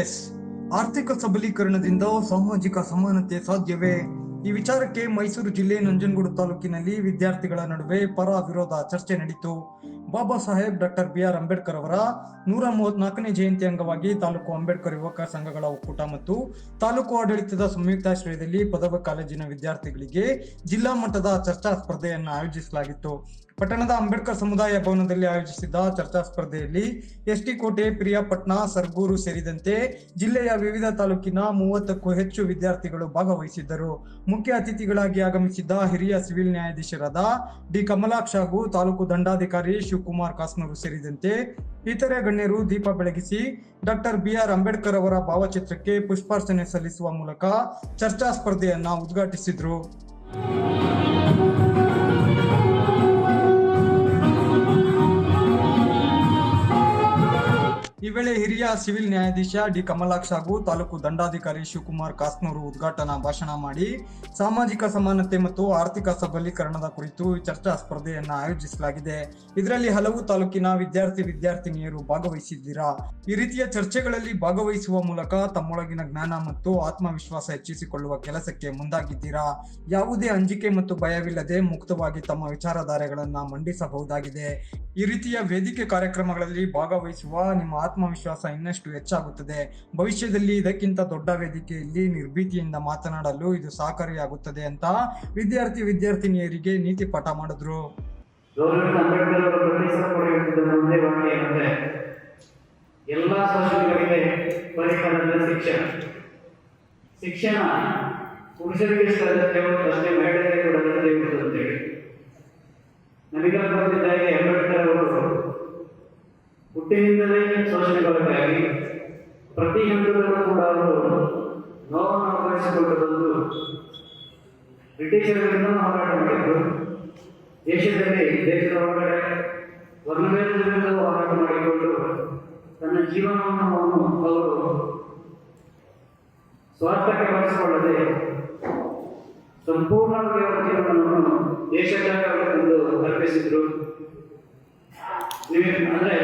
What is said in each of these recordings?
S ಆರ್ಥಿಕ ಸಬಲೀಕರಣದಿಂದ ಸಾಮಾಜಿಕ ಸಮಾನತೆ ಸಾಧ್ಯವೇ? ಈ ವಿಚಾರಕ್ಕೆ ಮೈಸೂರು ಜಿಲ್ಲೆ ನಂಜನಗೂಡು ತಾಲೂಕಿನಲ್ಲಿ ವಿದ್ಯಾರ್ಥಿಗಳ ನಡುವೆ ಪರ ವಿರೋಧ ಚರ್ಚೆ ನಡೆಯಿತು Baba Saheb doctor B R Ambedkar ಅವರ ನೂರ ಮೂವತ್ನಾಲ್ಕನೇ ಜಯಂತಿ ಅಂಗವಾಗಿ ತಾಲೂಕು ಅಂಬೇಡ್ಕರ್ ಯುವಕ ಸಂಘಗಳ ಒಕ್ಕೂಟ ಮತ್ತು ತಾಲೂಕು ಆಡಳಿತದ ಸಂಯುಕ್ತಾಶ್ರಯದಲ್ಲಿ ಪದವಿ ಕಾಲೇಜಿನ ವಿದ್ಯಾರ್ಥಿಗಳಿಗೆ ಜಿಲ್ಲಾ ಮಟ್ಟದ ಚರ್ಚಾ ಸ್ಪರ್ಧೆಯನ್ನು ಆಯೋಜಿಸಲಾಗಿತ್ತು. ಪಟ್ಟಣದ ಅಂಬೇಡ್ಕರ್ ಸಮುದಾಯ ಭವನದಲ್ಲಿ ಆಯೋಜಿಸಿದ್ದ ಚರ್ಚಾ ಸ್ಪರ್ಧೆಯಲ್ಲಿ ಎಸ್ಟಿ ಕೋಟೆ ಪ್ರಿಯಾಪಟ್ನ ಸರ್ಗೂರು ಸೇರಿದಂತೆ ಜಿಲ್ಲೆಯ ವಿವಿಧ ತಾಲೂಕಿನ ಮೂವತ್ತಕ್ಕೂ ಹೆಚ್ಚು ವಿದ್ಯಾರ್ಥಿಗಳು ಭಾಗವಹಿಸಿದ್ದರು. ಮುಖ್ಯ ಅತಿಥಿಗಳಾಗಿ ಆಗಮಿಸಿದ್ದ ಹಿರಿಯ ಸಿವಿಲ್ ನ್ಯಾಯಾಧೀಶರಾದ ಡಿ ಕಮಲಾಕ್ಷ ಹಾಗೂ ತಾಲೂಕು ದಂಡಾಧಿಕಾರಿ ಶಿವಕುಮಾರ್ ಕಾಸ್ನೂರು ಸೇರಿದಂತೆ ಇತರೆ ಗಣ್ಯರು ದೀಪ ಬೆಳಗಿಸಿ ಡಾಕ್ಟರ್ ಬಿಆರ್ ಅಂಬೇಡ್ಕರ್ ಅವರ ಭಾವಚಿತ್ರಕ್ಕೆ ಪುಷ್ಪಾರ್ಚನೆ ಸಲ್ಲಿಸುವ ಮೂಲಕ ಚರ್ಚಾ ಸ್ಪರ್ಧೆಯನ್ನ ಉದ್ಘಾಟಿಸಿದ್ರು. ಈ ವೇಳೆ ಹಿರಿಯ ಸಿವಿಲ್ ನ್ಯಾಯಾಧೀಶ ಡಿ ಕಮಲಾಕ್ಷ ಹಾಗೂ ತಾಲೂಕು ದಂಡಾಧಿಕಾರಿ ಶಿವಕುಮಾರ್ ಕಾಸ್ನೂರು ಉದ್ಘಾಟನಾ ಭಾಷಣ ಮಾಡಿ ಸಾಮಾಜಿಕ ಸಮಾನತೆ ಮತ್ತು ಆರ್ಥಿಕ ಸಬಲೀಕರಣದ ಕುರಿತು ಚರ್ಚಾ ಸ್ಪರ್ಧೆಯನ್ನು ಆಯೋಜಿಸಲಾಗಿದೆ. ಇದರಲ್ಲಿ ಹಲವು ತಾಲೂಕಿನ ವಿದ್ಯಾರ್ಥಿ ವಿದ್ಯಾರ್ಥಿನಿಯರು ಭಾಗವಹಿಸಿದ್ದೀರಾ? ಈ ರೀತಿಯ ಚರ್ಚೆಗಳಲ್ಲಿ ಭಾಗವಹಿಸುವ ಮೂಲಕ ತಮ್ಮೊಳಗಿನ ಜ್ಞಾನ ಮತ್ತು ಆತ್ಮವಿಶ್ವಾಸ ಹೆಚ್ಚಿಸಿಕೊಳ್ಳುವ ಕೆಲಸಕ್ಕೆ ಮುಂದಾಗಿದ್ದೀರಾ? ಯಾವುದೇ ಅಂಜಿಕೆ ಮತ್ತು ಭಯವಿಲ್ಲದೆ ಮುಕ್ತವಾಗಿ ತಮ್ಮ ವಿಚಾರಧಾರೆಗಳನ್ನು ಮಂಡಿಸಬಹುದಾಗಿದೆ. ಈ ರೀತಿಯ ವೇದಿಕೆ ಕಾರ್ಯಕ್ರಮಗಳಲ್ಲಿ ಭಾಗವಹಿಸುವ ನಿಮ್ಮ ಆತ್ಮವಿಶ್ವಾಸ ಇನ್ನಷ್ಟು ಹೆಚ್ಚಾಗುತ್ತದೆ. ಭವಿಷ್ಯದಲ್ಲಿ ಇದಕ್ಕಿಂತ ದೊಡ್ಡ ವೇದಿಕೆಯಲ್ಲಿ ನಿರ್ಭೀತಿಯಿಂದ ಮಾತನಾಡಲು ಇದು ಸಹಕಾರಿಯಾಗುತ್ತದೆ ಅಂತ ವಿದ್ಯಾರ್ಥಿ ವಿದ್ಯಾರ್ಥಿನಿಯರಿಗೆ ನೀತಿ ಪಾಠ ಮಾಡಿದ್ರು. ಎಲ್ಲಾ ಸೋಷಿಯಲ್ಗಳಿಗೆ ಪರಿಹಾರದ ಶಿಕ್ಷಣ. ಶಿಕ್ಷಣ ಪುರುಷರಿಗೆ ಅಷ್ಟೇ ಮಹಿಳೆಯರಿಗೆ ಕೂಡ ಅಗತ್ಯ ಇರುತ್ತದೆ ನಮಗೆಲ್ಲ ಗೊತ್ತಿದ್ದ ಹಾಗೆ ಅಂಬೇಡ್ಕರ್ ಅವರು ಹುಟ್ಟಿನಿಂದಲೇ ಶೋಷಣೆಗೊಳಗಾಗಿ ಪ್ರತಿ ಹಂತದಲ್ಲೂ ಕೂಡ ಅವರು ನೋವನ್ನು ಅನುಭವಿಸಿಕೊಂಡು ಬಂದು ಬ್ರಿಟಿಷರ ವಿರುದ್ಧ ಹೋರಾಟ ಮಾಡಿದ್ರು ದೇಶದಲ್ಲಿ ದೇಶದ ಒಳಗಡೆ ವರ್ಣಭೇದದ ವಿರುದ್ಧ ಹೋರಾಟ ಮಾಡಿಕೊಂಡು ತನ್ನ ಜೀವನವನ್ನು ಅವರು ಸ್ವಾರ್ಥಕ್ಕೆ ಬಳಸಿಕೊಳ್ಳದೆ ಸಂಪೂರ್ಣವಾಗಿ ಅವರ ಜೀವನವನ್ನು ದೇಶಕ್ಕಾಗಿ ಅವರು ತಂದು ಅಂದ್ರೆ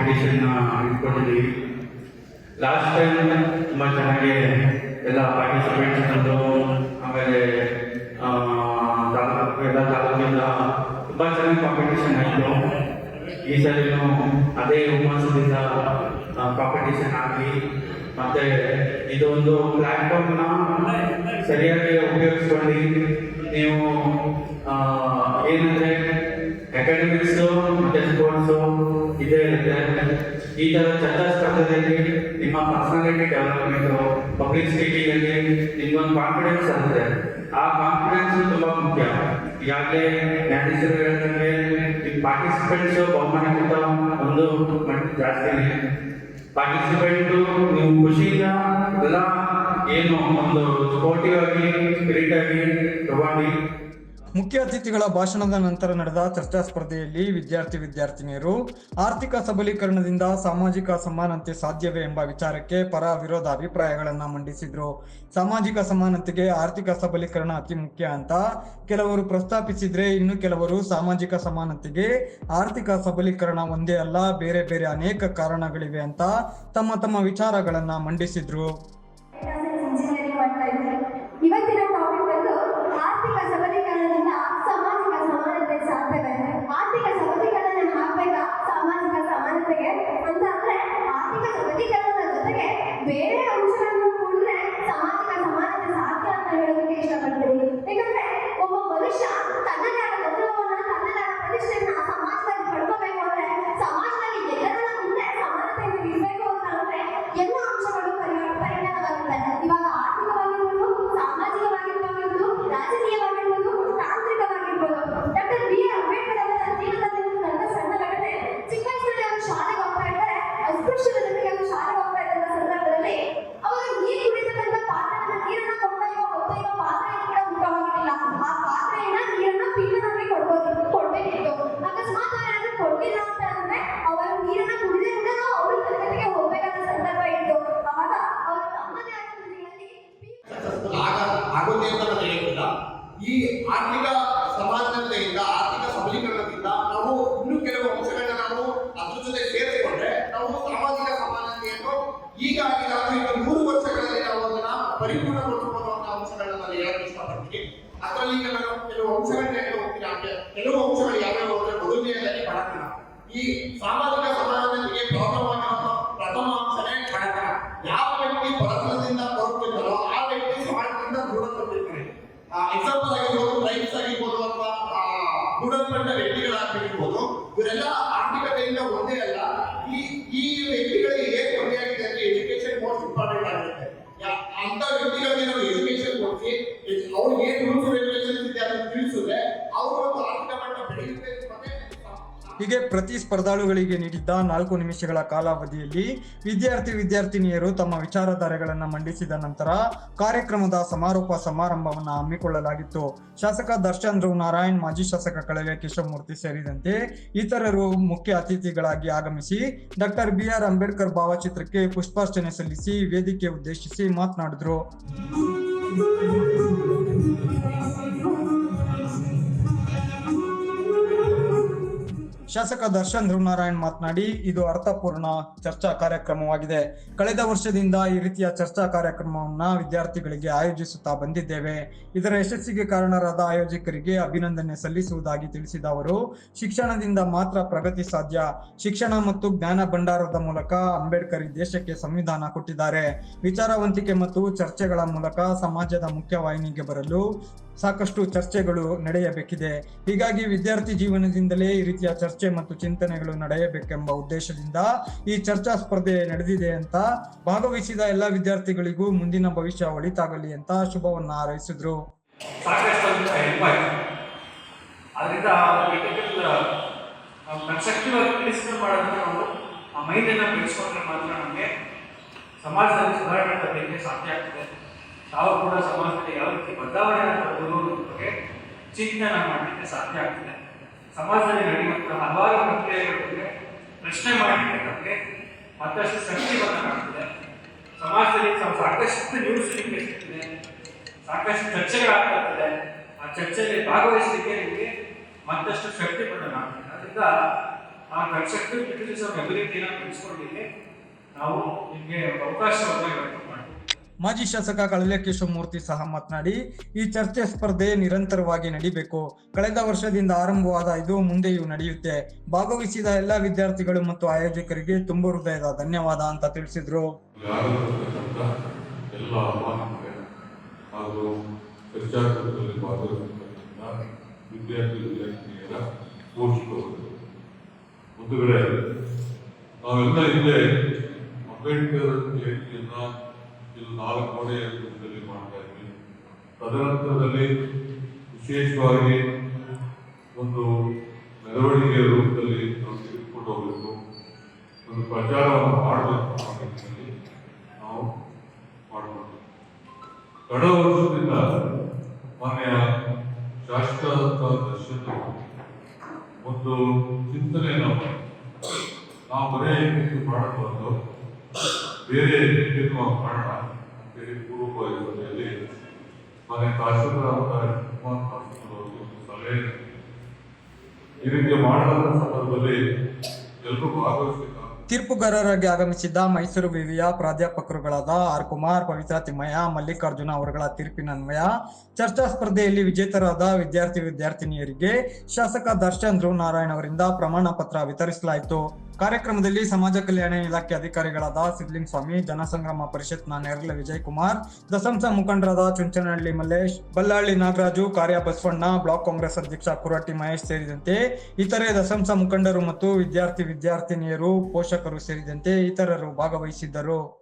ಕಾಂಪಿಟೇಷನ್ ಇಟ್ಕೊಂಡಿದ್ದೀವಿ ಲಾಸ್ಟ್ ಟೈಮ್ ತುಂಬ ಚೆನ್ನಾಗಿ ಎಲ್ಲ ಪಾರ್ಟಿಸಿಪೇಟ್ಸ್ ಬಂದು, ಆಮೇಲೆ ತಾಲೂಕು, ಎಲ್ಲ ತಾಲೂಕಿಂದ ತುಂಬ ಚೆನ್ನಾಗಿ ಕಾಂಪಿಟೇಷನ್ ಆಯಿತು. ಈ ಸರಿನೂ ಅದೇ ಹುಮ್ಮಸದಿಂದ ಕಾಂಪಿಟೇಷನ್ ಆಗಿ. ಮತ್ತೆ ಇದೊಂದು ಪ್ಲಾಟ್ಫಾರ್ಮ್ನ ಸರಿಯಾಗಿ ಉಪಯೋಗಿಸ್ಕೊಂಡು ನೀವು ಏನಂದ್ರೆ ಅಕಾಡೆಮಿಕ್ಸ್ ಮತ್ತೆ ಸ್ಪೋರ್ಟ್ಸು ಈ ತರ ಚರ್ಚಾ ಸ್ಪರ್ಧೆಯಲ್ಲಿ ನಿಮ್ಮ ಪರ್ಸನಾಲಿಟಿ ಡೆವಲಪ್ಮೆಂಟ್ ಪಬ್ಲಿಕ್ ಸ್ಪೀಕಿಂಗ್ ಅಲ್ಲಿ ನಿಮ್ಗೊಂದು ಕಾನ್ಫಿಡೆನ್ಸ್ ಆಗುತ್ತೆ. ಆ ಕಾನ್ಫಿಡೆನ್ಸ್ ತುಂಬಾ ಮುಖ್ಯ. ಈಗಾಗಲೇ ನ್ಯಾಯಾಧೀಶರು ಹೇಳಿದಂಗೆ ಪಾರ್ಟಿಸಿಪೆಂಟ್ಸ್ ಬಹುಮಾನಕ್ಕಿಂತ ಒಂದು ಮಟ್ಟ ಜಾಸ್ತಿನೇ ಪಾರ್ಟಿಸಿಪೆಂಟ್ ನೀವು ಖುಷಿಯಿಂದ ಎಲ್ಲ ಏನು ಒಂದು ಸ್ಪೋರ್ಟಿವ್ ಆಗಿ ಸ್ಪಿರಿಟ್ ಆಗಿ ತಗೊಂಡು ಮುಖ್ಯ ಅತಿಥಿಗಳ ಭಾಷಣದ ನಂತರ ನಡೆದ ಚರ್ಚಾ ಸ್ಪರ್ಧೆಯಲ್ಲಿ ವಿದ್ಯಾರ್ಥಿ ವಿದ್ಯಾರ್ಥಿನಿಯರು ಆರ್ಥಿಕ ಸಬಲೀಕರಣದಿಂದ ಸಾಮಾಜಿಕ ಸಮಾನತೆ ಸಾಧ್ಯವೇ ಎಂಬ ವಿಚಾರಕ್ಕೆ ಪರ ವಿರೋಧ ಅಭಿಪ್ರಾಯಗಳನ್ನು ಮಂಡಿಸಿದ್ರು. ಸಾಮಾಜಿಕ ಸಮಾನತೆಗೆ ಆರ್ಥಿಕ ಸಬಲೀಕರಣ ಅತಿ ಮುಖ್ಯ ಅಂತ ಕೆಲವರು ಪ್ರಸ್ತಾಪಿಸಿದ್ರೆ ಇನ್ನು ಕೆಲವರು ಸಾಮಾಜಿಕ ಸಮಾನತೆಗೆ ಆರ್ಥಿಕ ಸಬಲೀಕರಣ ಒಂದೇ ಅಲ್ಲ, ಬೇರೆ ಬೇರೆ ಅನೇಕ ಕಾರಣಗಳಿವೆ ಅಂತ ತಮ್ಮ ತಮ್ಮ ವಿಚಾರಗಳನ್ನು ಮಂಡಿಸಿದ್ರು. ಆಗುತ್ತೆ ಅಂತ ನಾನು ಹೇಳ್ತಿಲ್ಲ ಈ ಆರ್ಥಿಕ ಸಮಾಜದಿಂದ ಆರ್ಥಿಕ ಸಬಲೀಕರಣದಿಂದ ನಾವು ಇನ್ನೂ ಕೆಲವು ಅಂಶಗಳನ್ನ ನಾವು ಅದ್ರ ಜೊತೆ ಸೇರಿಸಿಕೊಂಡ್ರೆ ನಾವು ಸಾಮಾಜಿಕ ಸಮಾನತೆಯನ್ನು ಈಗಾಗಿ ನಾವು ಈಗ ಮೂರು ವರ್ಷಗಳಲ್ಲಿ ನಾವು ಅದನ್ನ ಪರಿಪೂರ್ಣಗೊಳಿಸಿಕೊಳ್ಳುವಂತ ಅಂಶಗಳನ್ನ ನಾನು ಹೇಳಕ್ಕೆ ಇಷ್ಟಪಡ್ತೀನಿ. ಅದರಲ್ಲಿ ಈಗ ನಾನು ಕೆಲವು ಅಂಶಗಳನ್ನ ಹೇಳಿ ಹೋಗ್ತೀನಿ ಕೆಲವು ಅಂಶಗಳು ಯಾವ್ಯಾವ ಮೊದಲನೆಯದಾಗಿ ಬಡತನ ಈ ಸಾಮಾಜಿಕ ಅಲ್ಲ ಈ ಹೀಗೆ ಪ್ರತಿ ಸ್ಪರ್ಧಾಳುಗಳಿಗೆ ನೀಡಿದ್ದ ನಾಲ್ಕು ನಿಮಿಷಗಳ ಕಾಲಾವಧಿಯಲ್ಲಿ ವಿದ್ಯಾರ್ಥಿ ವಿದ್ಯಾರ್ಥಿನಿಯರು ತಮ್ಮ ವಿಚಾರಧಾರೆಗಳನ್ನು ಮಂಡಿಸಿದ ನಂತರ ಕಾರ್ಯಕ್ರಮದ ಸಮಾರೋಪ ಸಮಾರಂಭವನ್ನು ಹಮ್ಮಿಕೊಳ್ಳಲಾಗಿತ್ತು. ಶಾಸಕ ದರ್ಶನ್ ಧ್ರುವ್ ನಾರಾಯಣ್ ಮಾಜಿ ಶಾಸಕ ಕಳವೆ ಕೇಶವಮೂರ್ತಿ ಸೇರಿದಂತೆ ಇತರರು ಮುಖ್ಯ ಅತಿಥಿಗಳಾಗಿ ಆಗಮಿಸಿ ಡಾಕ್ಟರ್ ಬಿ ಆರ್ ಅಂಬೇಡ್ಕರ್ ಭಾವಚಿತ್ರಕ್ಕೆ ಪುಷ್ಪಾರ್ಚನೆ ಸಲ್ಲಿಸಿ ವೇದಿಕೆ ಉದ್ದೇಶಿಸಿ ಮಾತನಾಡಿದ್ರು. ಶಾಸಕ ದರ್ಶನ್ ಧ್ರುವನಾರಾಯಣ್ ಮಾತನಾಡಿ, ಇದು ಅರ್ಥಪೂರ್ಣ ಚರ್ಚಾ ಕಾರ್ಯಕ್ರಮವಾಗಿದೆ. ಕಳೆದ ವರ್ಷದಿಂದ ಈ ರೀತಿಯ ಚರ್ಚಾ ಕಾರ್ಯಕ್ರಮವನ್ನು ವಿದ್ಯಾರ್ಥಿಗಳಿಗೆ ಆಯೋಜಿಸುತ್ತಾ ಬಂದಿದ್ದೇವೆ. ಇದರ ಯಶಸ್ಸಿಗೆ ಕಾರಣರಾದ ಆಯೋಜಕರಿಗೆ ಅಭಿನಂದನೆ ಸಲ್ಲಿಸುವುದಾಗಿ ತಿಳಿಸಿದ ಅವರು, ಶಿಕ್ಷಣದಿಂದ ಮಾತ್ರ ಪ್ರಗತಿ ಸಾಧ್ಯ. ಶಿಕ್ಷಣ ಮತ್ತು ಜ್ಞಾನ ಭಂಡಾರದ ಮೂಲಕ ಅಂಬೇಡ್ಕರ್ ದೇಶಕ್ಕೆ ಸಂವಿಧಾನ ಕೊಟ್ಟಿದ್ದಾರೆ. ವಿಚಾರವಂತಿಕೆ ಮತ್ತು ಚರ್ಚೆಗಳ ಮೂಲಕ ಸಮಾಜದ ಮುಖ್ಯವಾಹಿನಿಗೆ ಬರಲು ಸಾಕಷ್ಟು ಚರ್ಚೆಗಳು ನಡೆಯಬೇಕಿದೆ. ಹೀಗಾಗಿ ವಿದ್ಯಾರ್ಥಿ ಜೀವನದಿಂದಲೇ ಈ ರೀತಿಯ ಚರ್ಚೆ ಮತ್ತು ಚಿಂತನೆಗಳು ನಡೆಯಬೇಕೆಂಬ ಉದ್ದೇಶದಿಂದ ಈ ಚರ್ಚಾ ಸ್ಪರ್ಧೆ ನಡೆದಿದೆ ಅಂತ ಭಾಗವಹಿಸಿದ ಎಲ್ಲ ವಿದ್ಯಾರ್ಥಿಗಳಿಗೂ ಮುಂದಿನ ಭವಿಷ್ಯ ಒಳಿತಾಗಲಿ ಅಂತ ಶುಭವನ್ನ ಹಾರೈಸಿದ್ರು. ಸಮಾಜದಲ್ಲಿ ಸುಧಾರಣೆ ತರಲಿಕ್ಕೆ ಸಾಧ್ಯ ಆಗ್ತದೆ. ತಾವು ಕೂಡ ಸಮಾಜದಲ್ಲಿ ಯಾವ ರೀತಿ ಬದಲಾವಣೆ ತರಬಹುದು ಅನ್ನೋದ್ರ ಬಗ್ಗೆ ಚಿಂತನೆ ಮಾಡಲಿಕ್ಕೆ ಸಾಧ್ಯ ಆಗ್ತದೆ. ಸಮಾಜದಲ್ಲಿ ನಡೆಯುವಂತಹ ಹಲವಾರು ಪ್ರಕ್ರಿಯೆಗಳ ಪ್ರಶ್ನೆ ಮಾಡಲಿಕ್ಕೆ ನಮಗೆ. ಮತ್ತಷ್ಟು ಶಕ್ತಿವನ್ನು ಬಂದಂತಾಗ್ತದೆ ಸಮಾಜದಲ್ಲಿ ಸಾಕಷ್ಟು ನ್ಯೂಸ್ ಚರ್ಚೆಗಳು ಸಾಕಷ್ಟು ಚರ್ಚೆಗಳಾಗ್ತಾ ಇರ್ತದೆ. ಆ ಚರ್ಚೆಯಲ್ಲಿ ಭಾಗವಹಿಸಲಿಕ್ಕೆ ನಿಮಗೆ ಮತ್ತಷ್ಟು ಶಕ್ತಿ ಪಡೆದಾಗ್ತದೆ ಅದರಿಂದ ಆ ಕನ್ಸ್ಟ್ರಕ್ಟಿವ್ ಕ್ರಿಟಿಸಿಸಮ್ ಎಬಿಲಿಟಿನ ಬೆಳೆಸ್ಕೊಳ್ಳಿಕ್ಕೆ ನಾವು ನಿಮಗೆ ಅವಕಾಶವನ್ನು ಮಾಜಿ ಶಾಸಕ ಕಳಲೆ ಕೇಶವಮೂರ್ತಿ ಸಹ ಮಾತನಾಡಿ, ಈ ಚರ್ಚೆ ಸ್ಪರ್ಧೆ ನಿರಂತರವಾಗಿ ನಡೀಬೇಕು. ಕಳೆದ ವರ್ಷದಿಂದ ಆರಂಭವಾದ ಇದು ಮುಂದೆಯೂ ನಡೆಯುತ್ತೆ. ಭಾಗವಹಿಸಿದ ಎಲ್ಲಾ ವಿದ್ಯಾರ್ಥಿಗಳು ಮತ್ತು ಆಯೋಜಕರಿಗೆ ತುಂಬ ಹೃದಯದ ಧನ್ಯವಾದ ಅಂತ ತಿಳಿಸಿದ್ರು. ಒಂದು ನಾವೆಲ್ಲ ಹಿಂದೆ ಅಂಬೇಡ್ಕರ್ ಜಯಂತಿಯನ್ನ ಇದು ನಾಲ್ಕು ಕೋಣೆ ರೂಪದಲ್ಲಿ ಮಾಡ್ತಾ ಇದ್ವಿ. ತದನಂತರದಲ್ಲಿ ವಿಶೇಷವಾಗಿ ಒಂದು ಮೆರವಣಿಗೆಯ ರೂಪದಲ್ಲಿ ನಾವು ತೆಗೆದುಕೊಂಡು ಹೋಗಬೇಕು ಒಂದು ಪ್ರಚಾರವನ್ನು ಮಾಡಬೇಕು ಅನ್ನೋ ನಿಟ್ಟಿನಲ್ಲಿ ನಾವು ಮಾಡಿಕೊಂಡು ಕಳೆದ ವರ್ಷದಿಂದ ಮನೆಯ ಶಾಸಕ ದರ್ಶನ ಒಂದು ಚಿಂತನೆಯನ್ನು ಮಾಡಿ. ನಾವು ಬರೇ ಮಾಡಬಾರ್ದು, ಬೇರೆ ಮಾಡೋಣ ಯೋಜನೆಯಲ್ಲಿ ಮನೆ ಈ ರೀತಿ ಸಂದರ್ಭದಲ್ಲಿ ತೀರ್ಪುಗಾರರಾಗಿ ಆಗಮಿಸಿದ್ದ ಮೈಸೂರು ವಿವಿಯ ಪ್ರಾಧ್ಯಾಪಕರುಗಳಾದ ಆರ್ ಕುಮಾರ್, ಪವಿತ್ರ ತಿಮ್ಮಯ್ಯ, ಮಲ್ಲಿಕಾರ್ಜುನ ಅವರುಗಳ ತೀರ್ಪಿನನ್ವಯ ಚರ್ಚಾ ಸ್ಪರ್ಧೆಯಲ್ಲಿ ವಿಜೇತರಾದ ವಿದ್ಯಾರ್ಥಿ ವಿದ್ಯಾರ್ಥಿನಿಯರಿಗೆ ಶಾಸಕ ದರ್ಶನ್ ಧ್ರುವ ನಾರಾಯಣ್ ಅವರಿಂದ ಪ್ರಮಾಣ ಪತ್ರ ವಿತರಿಸಲಾಯಿತು. ಕಾರ್ಯಕ್ರಮದಲ್ಲಿ ಸಮಾಜ ಕಲ್ಯಾಣ ಇಲಾಖೆ ಅಧಿಕಾರಿಗಳಾದ ಸಿದ್ಲಿಂಗ್ ಸ್ವಾಮಿ, ಜನಸಂಗ್ರಾಮ ಪರಿಷತ್ ನೇರಳೆ ವಿಜಯ್ ಕುಮಾರ್ ದಸಂಸ ಮುಖಂಡರಾದ ಚುಂಚನಹಳ್ಳಿ ಮಲ್ಲೇಶ್ ಬಲ್ಲಾಳ್ಳಿ ನಾಗರಾಜು, ಕಾರ್ಯ ಬಸವಣ್ಣ, ಬ್ಲಾಕ್ ಕಾಂಗ್ರೆಸ್ ಅಧ್ಯಕ್ಷ ಕುರಟ್ಟಿ ಮಹೇಶ್ ಸೇರಿದಂತೆ ಇತರೆ ದಸಂಸ ಮುಖಂಡರು ಮತ್ತು ವಿದ್ಯಾರ್ಥಿ ವಿದ್ಯಾರ್ಥಿನಿಯರು, ಪೋಷಕರು ಸೇರಿದಂತೆ ಇತರರು ಭಾಗವಹಿಸಿದ್ದರು.